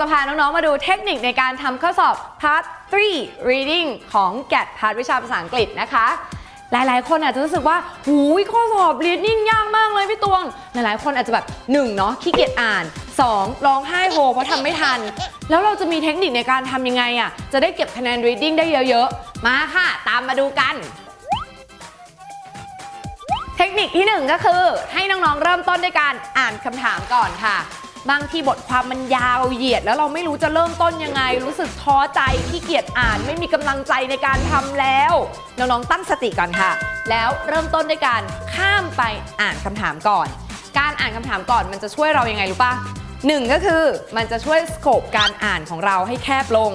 จะพาน้อง ๆ มาดูเทคนิคในการทำข้อสอบ Part 3 Reading ของ GAT Part วิชาภาษาอังกฤษนะคะ หลายๆ คนอาจจะรู้สึกว่าหูยข้อสอบ reading ยากมากเลยพี่ตวง หลายๆ คนอาจจะแบบ 1. เนาะขี้เกียจอ่าน 2. ร้องไห้โฮเพราะทำไม่ทัน แล้วเราจะมีเทคนิคในการทำยังไงอะ่ะจะได้เก็บคะแนน reading ได้เยอะๆ มาค่ะ ตามมาดูกันเทคนิคที่ 1 ก็คือให้น้องๆ เริ่มต้นด้วยการอ่านคำถามก่อนค่ะ บางทีบทความมันยาวเหยียด แล้วเราไม่รู้จะเริ่มต้นยังไง รู้สึกท้อใจขี้เกียจอ่าน ไม่มีกำลังใจในการทำแล้วน้องๆตั้งสติก่อนค่ะ แล้วเริ่มต้นด้วยการข้ามไปอ่านคำถามก่อน การอ่านคำถามก่อนมันจะช่วยเรายังไงรู้ปะหนึ่งก็คือมันจะช่วยสโคปการอ่านของเราให้แคบลง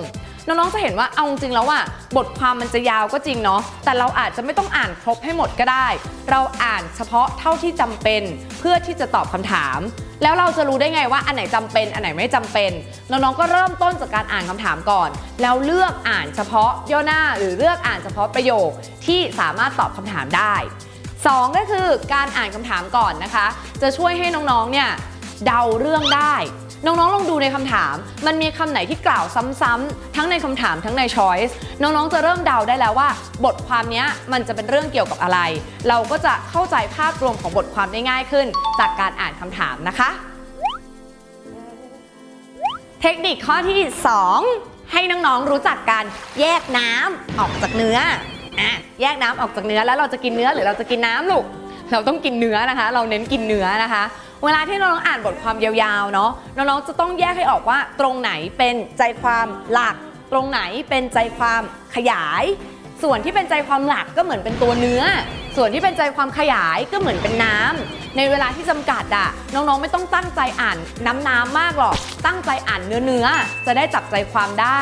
น้องๆจะเห็นว่าเอาจริงแล้วอะบทความมันจะยาวก็จริงเนาะแต่เราอาจจะไม่ต้องอ่านครบให้หมดก็ได้ เราอ่านเฉพาะเท่าที่จำเป็นเพื่อที่จะตอบคำถาม แล้วเราจะรู้ได้ไงว่าอันไหนจำเป็น อันไหนไม่จำเป็น น้องๆก็เริ่มต้นจากการอ่านคำถามก่อน แล้วเลือกอ่านเฉพาะย่อหน้าหรือเลือกอ่านเฉพาะประโยคที่สามารถตอบคำถามได้2ก็คือการอ่านคำถามก่อนนะคะ จะช่วยให้น้องๆเนี่ยเดาเรื่องได้ น้องๆ ลองดูในคำถาม มันมีคำไหนที่กล่าวซ้ำๆทั้งในคำถามทั้งใน choice น้องๆ จะเริ่มเดาได้แล้วว่า บทความนี้มันจะเป็นเรื่องเกี่ยวกับอะไร เราก็จะเข้าใจภาพรวมของบทความได้ง่ายขึ้น จากการอ่านคำถามนะคะ เทคนิคข้อที่ 2 ให้น้องๆ รู้จักการแยกน้ำออกจากเนื้ออะแยกน้ำออกจากเนื้อแล้วเราจะกินเนื้อหรือเราจะกินน้ำลูกเราต้องกินเนื้อนะคะ เราเน้นกินเนื้อนะคะ เวลาที่น้องๆอ่านบทความยาวๆเนาะน้องๆจะต้องแยกให้ออกว่าตรงไหนเป็นใจความหลัก ตรงไหนเป็นใจความขยาย ส่วนที่เป็นใจความหลักก็เหมือนเป็นตัวเนื้อ ส่วนที่เป็นใจความขยายก็เหมือนเป็นน้ำในเวลาที่จำกัดอะน้องๆไม่ต้องตั้งใจอ่านน้ำน้ำๆมากหรอกตั้งใจอ่านเนื้อเนื้อจะได้จับใจความได้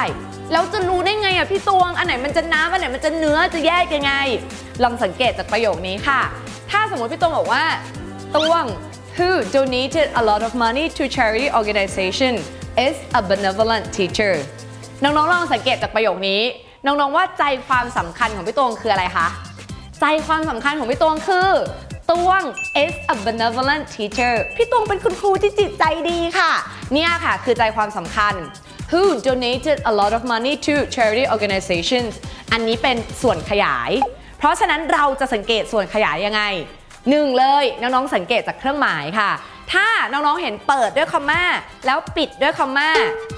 แล้วจะรู้ได้ไงอะพี่ตวงอันไหนมันจะน้ำอันไหนมันจะเนื้อจะแยกยังไง ลองสังเกตจากประโยคนี้ค่ะ ถ้าสมมติพี่ตวงบอกว่าตวง who donated a lot of money to charity organization is a benevolent teacher น้องๆลองสังเกตจากประโยคนี้ น้องๆว่าใจความสำคัญของพี่ตวงคืออะไรคะ ใจความสำคัญของพี่ตวงคือตวง is a benevolent teacher พี่ตวงเป็นคุณครูที่จิตใจดีค่ะ เนี่ยค่ะคือใจความสำคัญ who donated a lot of money to charity organizations อันนี้เป็นส่วนขยาย เพราะฉะนั้นเราจะสังเกตส่วนขยายยังไง หนึ่งเลยน้องๆสังเกตจากเครื่องหมายค่ะ ถ้าน้องๆเห็นเปิดด้วยคอมมาแล้วปิดด้วยคอมมา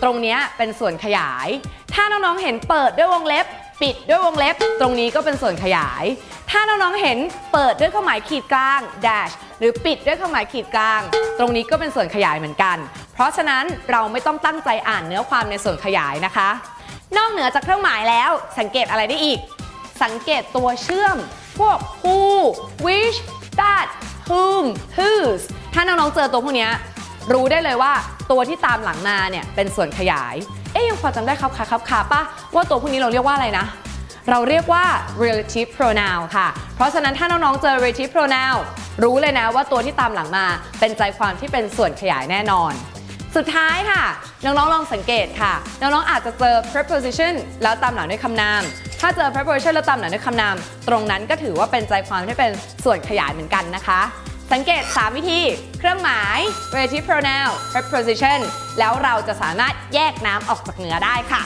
ตรงนี้เป็นส่วนขยาย ถ้าน้องๆเห็นเปิดด้วยวงเล็บ ปิดด้วยวงเล็บ ตรงนี้ก็เป็นส่วนขยาย ถ้าน้องๆเห็นเปิดด้วยเครื่องหมายขีดกลาง dash หรือปิดด้วยเครื่องหมายขีดกลาง ตรงนี้ก็เป็นส่วนขยายเหมือนกัน เพราะฉะนั้นเราไม่ต้องตั้งใจอ่านเนื้อความในส่วนขยายนะคะ นอกเหนือจากเครื่องหมายแล้วสังเกตอะไรได้อีก สังเกตตัวเชื่อม พวก who which that whom whose ถ้าน้องๆเจอตัวพวกนี้รู้ได้เลยว่าตัวที่ตามหลังมาเนี่ยเป็นส่วนขยาย เอ๊ยยังพอจำได้ครับค่ะครับค่ะป่ะว่าตัวพวกนี้เราเรียกว่าอะไรนะ เราเรียกว่า relative pronoun ค่ะ เพราะฉะนั้นถ้าน้องๆเจอ relative pronoun รู้เลยนะว่าตัวที่ตามหลังมาเป็นใจความที่เป็นส่วนขยายแน่นอน สุดท้ายค่ะ น้องๆลองสังเกตค่ะ น้องๆอาจจะเจอ preposition แล้วตามหลังด้วยคำนาม ถ้าเจอ preposition แล้วตามหลังด้วยคำนาม ตรงนั้นก็ถือว่าเป็นใจความที่เป็นส่วนขยายเหมือนกันนะคะ สังเกต 3 วิธี เครื่องหมาย relative pronoun preposition แล้วเราจะสามารถแยกน้ำออกจากเนื้อได้ค่ะ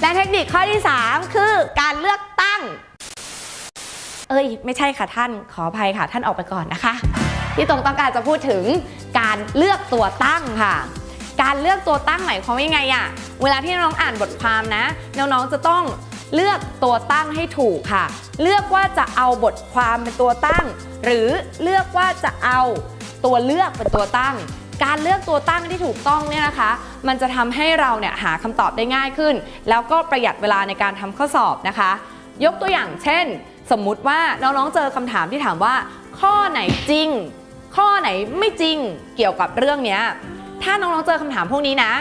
และเทคนิคข้อที่ 3 คือการเลือกตั้ง เอ้ย ไม่ใช่ค่ะท่านขออภัยค่ะท่านออกไปก่อนนะคะ ที่ตรงต้องการจะพูดถึงการเลือกตัวตั้งค่ะ การเลือกตัวตั้งหมายความว่ายังไงอะเวลาที่น้องอ่านบทความนะน้องๆจะต้องเลือกตัวตั้งให้ถูกค่ะ เลือกว่าจะเอาบทความเป็นตัวตั้ง หรือเลือกว่าจะเอาตัวเลือกเป็นตัวตั้ง การเลือกตัวตั้งที่ถูกต้องเนี่ยนะคะ มันจะทำให้เราเนี่ยหาคำตอบได้ง่ายขึ้น แล้วก็ประหยัดเวลาในการทำข้อสอบนะคะ ยกตัวอย่างเช่น สมมุติว่าน้องๆเจอคำถามที่ถามว่า ข้อไหนจริง ข้อไหนไม่จริงเกี่ยวกับเรื่องเนี้ย ถ้าน้องๆเจอคำถามพวกนี้นะ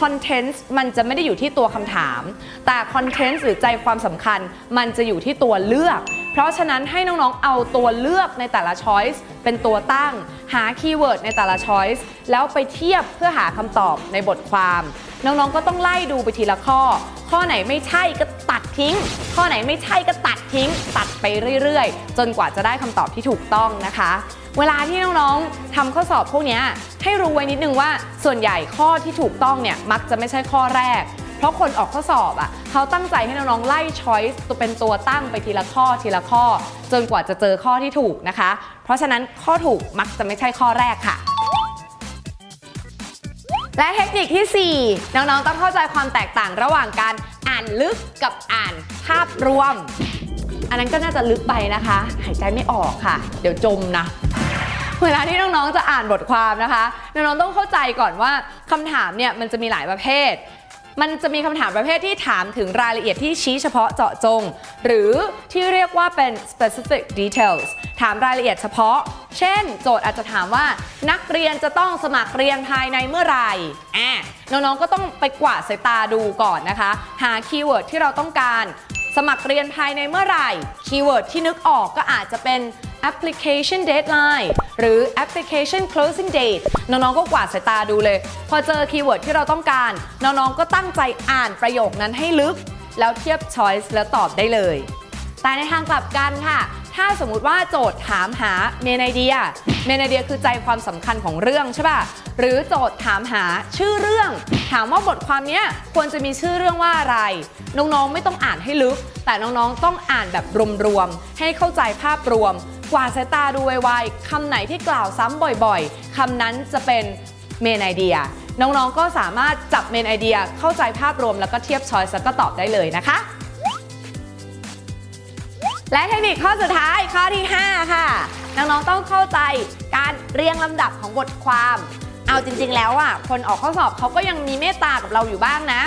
คอนเทนต์มันจะไม่ได้อยู่ที่ตัวคำถาม แต่คอนเทนต์หรือใจความสำคัญมันจะอยู่ที่ตัวเลือก เพราะฉะนั้นให้น้องๆ เอาตัวเลือกในแต่ละช้อยส์เป็นตัวตั้ง หาคีย์เวิร์ดในแต่ละช้อยส์แล้วไปเทียบเพื่อหาคำตอบในบทความ น้องๆก็ต้องไล่ดูไปทีละข้อ ข้อไหนไม่ใช่ก็ตัดทิ้ง ข้อไหนไม่ใช่ก็ตัดทิ้ง ตัดไปเรื่อยๆ จนกว่าจะได้คำตอบที่ถูกต้องนะคะ เวลาที่น้องๆทำข้อสอบพวกนี้ให้รู้ไว้นิดนึงว่าส่วนใหญ่ข้อที่ถูกต้องเนี่ยมักจะไม่ใช่ข้อแรกเพราะคนออกข้อสอบอะเขาตั้งใจให้น้องๆไล่ช้อยส์ตัวเป็นตัวตั้งไปทีละข้อทีละข้อ จนกว่าจะเจอข้อที่ถูกนะคะ เพราะฉะนั้นข้อถูกมักจะไม่ใช่ข้อแรกค่ะ และเทคนิคที่ 4 น้องๆ ต้องเข้าใจความแตกต่างระหว่างการอ่านลึกกับอ่านภาพรวม อันนั้นก็น่าจะลึกไปนะคะ หายใจไม่ออกค่ะ เดี๋ยวจมนะเวลาที่น้องๆ จะอ่านบทความนะคะ น้องๆ ต้องเข้าใจก่อนว่าคำถามเนี่ยมันจะมีหลายประเภท มันจะมีคำถามประเภทที่ถามถึงรายละเอียดที่ชี้เฉพาะเจาะจง หรือที่เรียกว่าเป็น specific details ถามรายละเอียดเฉพาะ เช่น โจทย์อาจจะถามว่า นักเรียนจะต้องสมัครเรียนภายในเมื่อไหร่อะน้องๆก็ต้องไปกวาดสายตาดูก่อนนะคะ หาคีย์เวิร์ดที่เราต้องการ สมัครเรียนภายในเมื่อไหร่ คีย์เวิร์ดที่นึกออกก็อาจจะเป็น application deadline หรือ application closing date น้องๆก็กวาดสายตาดูเลย พอเจอคีย์เวิร์ดที่เราต้องการ น้องๆก็ตั้งใจอ่านประโยคนั้นให้ลึก แล้วเทียบ choice แล้วตอบได้เลย แต่ในทางกลับกันค่ะ ถ้าสมมุติว่าโจทย์ถามหาเมนไอเดีย เมนไอเดียคือใจความสำคัญของเรื่องใช่ป่ะ หรือโจทย์ถามหาชื่อเรื่อง ถามว่าบทความนี้ควรจะมีชื่อเรื่องว่าอะไร น้องๆไม่ต้องอ่านให้ลึก แต่น้องๆต้องอ่านแบบรวมๆให้เข้าใจภาพรวม กว่าดสายตาดูไวๆคำไหนที่กล่าวซ้ำบ่อยๆคำนั้นจะเป็นเมนไอเดีย น้องๆก็สามารถจับเมนไอเดียเข้าใจภาพรวมแล้วก็เทียบช้อยส์แล้วก็ตอบได้เลยนะคะ และเทคนิคข้อสุดท้ายข้อที่ 5 ค่ะ น้องๆต้องเข้าใจการเรียงลำดับของบทความ เอาจริง ๆ แล้วอะคนออกข้อสอบเขาก็ยังมีเมตตากับเราอยู่บ้างนะ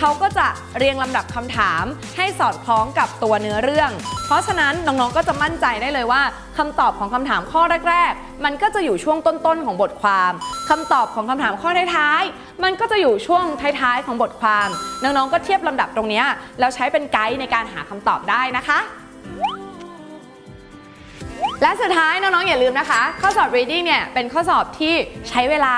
เขาก็จะเรียงลำดับคำถามให้สอดคล้องกับตัวเนื้อเรื่อง เพราะฉะนั้นน้องๆก็จะมั่นใจได้เลยว่าคำตอบของคำถามข้อแรก ๆ มันก็จะอยู่ช่วงต้นๆของบทความคำตอบของคำถามข้อท้ายๆมันก็จะอยู่ช่วงท้ายๆของบทความ น้องๆก็เทียบลำดับตรงนี้แล้วใช้เป็นไกด์ในการหาคำตอบได้นะคะและสุดท้ายน้องๆอย่าลืมนะคะ ข้อสอบ reading เนี่ยเป็นข้อสอบที่ใช้เวลา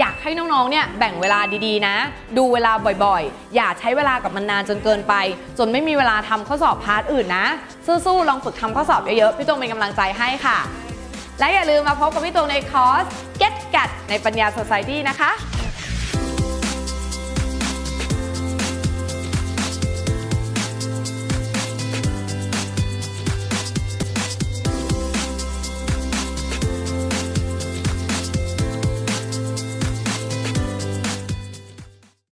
อยากให้น้องๆเนี่ยแบ่งเวลาดีๆนะ ดูเวลาบ่อยๆ อย่าใช้เวลากับมันนานจนเกินไป จนไม่มีเวลาทำข้อสอบพาร์ทอื่นนะ สู้ๆลองฝึกทำข้อสอบเยอะๆพี่ตงเป็นกำลังใจให้ค่ะ และอย่าลืมมาพบกับพี่ตงในคอร์ส Get Gat ในปัญญา Society นะคะ